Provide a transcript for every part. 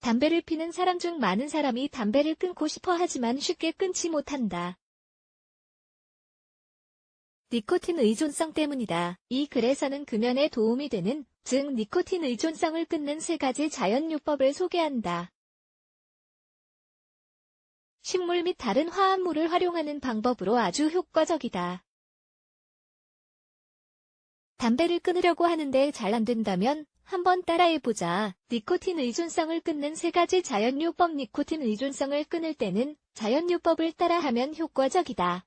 담배를 피는 사람 중 많은 사람이 담배를 끊고 싶어 하지만 쉽게 끊지 못한다. 니코틴 의존성 때문이다. 이 글에서는 금연에 도움이 되는, 즉 니코틴 의존성을 끊는 세 가지 자연요법을 소개한다. 식물 및 다른 화합물을 활용하는 방법으로 아주 효과적이다. 담배를 끊으려고 하는데 잘 안 된다면 한번 따라해보자. 니코틴 의존성을 끊는 세 가지 자연요법 니코틴 의존성을 끊을 때는 자연요법을 따라하면 효과적이다.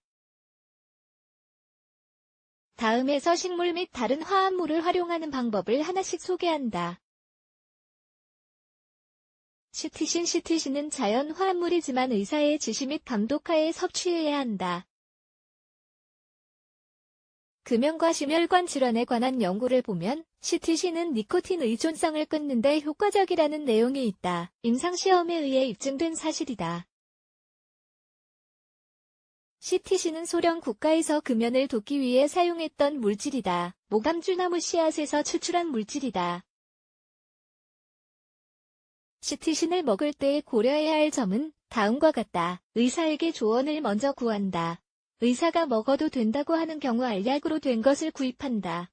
다음에서 식물 및 다른 화합물을 활용하는 방법을 하나씩 소개한다. 시티신 시티신은 자연 화합물이지만 의사의 지시 및 감독하에 섭취해야 한다. 금연과 심혈관 질환에 관한 연구를 보면 시티신은 니코틴 의존성을 끊는데 효과적이라는 내용이 있다. 임상시험에 의해 입증된 사실이다. 시티신은 소련 국가에서 금연을 돕기 위해 사용했던 물질이다. 모감주나무 씨앗에서 추출한 물질이다. 시티신을 먹을 때 고려해야 할 점은 다음과 같다. 의사에게 조언을 먼저 구한다. 의사가 먹어도 된다고 하는 경우 알약으로 된 것을 구입한다.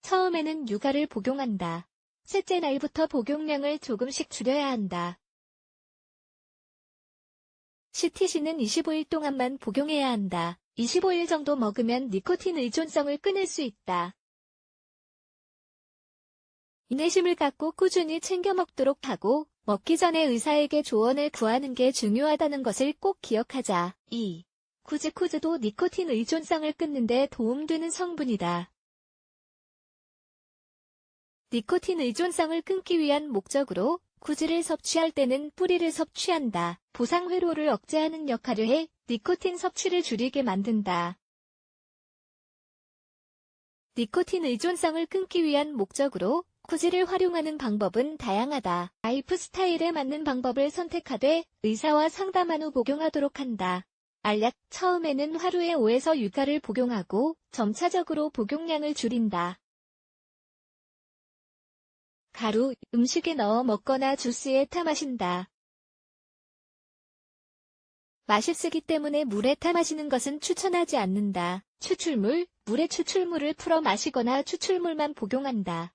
처음에는 육아를 복용한다. 셋째 날부터 복용량을 조금씩 줄여야 한다. 시티신은 25일 동안만 복용해야 한다. 25일 정도 먹으면 니코틴 의존성을 끊을 수 있다. 인내심을 갖고 꾸준히 챙겨 먹도록 하고 먹기 전에 의사에게 조언을 구하는 게 중요하다는 것을 꼭 기억하자. 2. 쿠즈쿠즈도 니코틴 의존성을 끊는데 도움되는 성분이다. 니코틴 의존성을 끊기 위한 목적으로 쿠즈를 섭취할 때는 뿌리를 섭취한다. 보상 회로를 억제하는 역할을 해 니코틴 섭취를 줄이게 만든다. 니코틴 의존성을 끊기 위한 목적으로 쿠지를 활용하는 방법은 다양하다. 라이프 스타일에 맞는 방법을 선택하되 의사와 상담한 후 복용하도록 한다. 알약 처음에는 하루에 5에서 6가를 복용하고 점차적으로 복용량을 줄인다. 가루, 음식에 넣어 먹거나 주스에 타 마신다. 맛이 쓰기 때문에 물에 타 마시는 것은 추천하지 않는다. 추출물, 물에 추출물을 풀어 마시거나 추출물만 복용한다.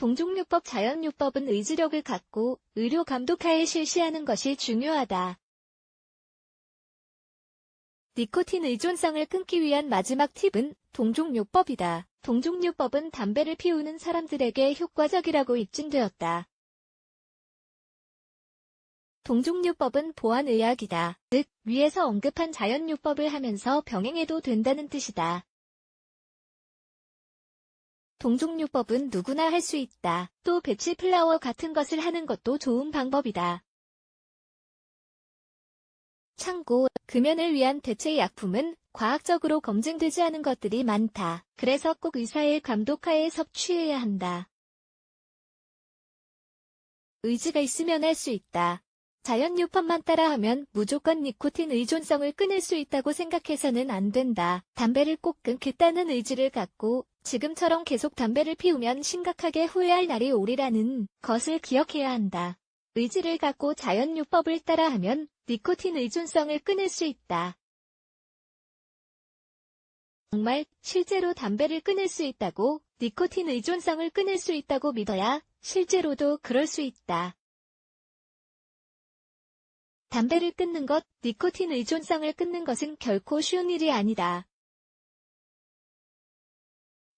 동종요법 자연요법은 의지력을 갖고 의료 감독하에 실시하는 것이 중요하다. 니코틴 의존성을 끊기 위한 마지막 팁은 동종요법이다. 동종요법은 담배를 피우는 사람들에게 효과적이라고 입증되었다. 동종요법은 보안의학이다. 즉, 위에서 언급한 자연요법을 하면서 병행해도 된다는 뜻이다. 동종요법은 누구나 할 수 있다. 또 배치 플라워 같은 것을 하는 것도 좋은 방법이다. 참고, 금연을 위한 대체 약품은 과학적으로 검증되지 않은 것들이 많다. 그래서 꼭 의사의 감독하에 섭취해야 한다. 의지가 있으면 할 수 있다. 자연요법만 따라하면 무조건 니코틴 의존성을 끊을 수 있다고 생각해서는 안 된다. 담배를 꼭 끊겠다는 의지를 갖고 지금처럼 계속 담배를 피우면 심각하게 후회할 날이 오리라는 것을 기억해야 한다. 의지를 갖고 자연요법을 따라하면 니코틴 의존성을 끊을 수 있다. 정말 실제로 담배를 끊을 수 있다고 니코틴 의존성을 끊을 수 있다고 믿어야 실제로도 그럴 수 있다. 담배를 끊는 것, 니코틴 의존성을 끊는 것은 결코 쉬운 일이 아니다.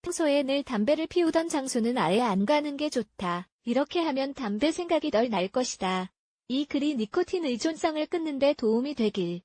평소에 늘 담배를 피우던 장소는 아예 안 가는 게 좋다. 이렇게 하면 담배 생각이 덜 날 것이다. 이 글이 니코틴 의존성을 끊는 데 도움이 되길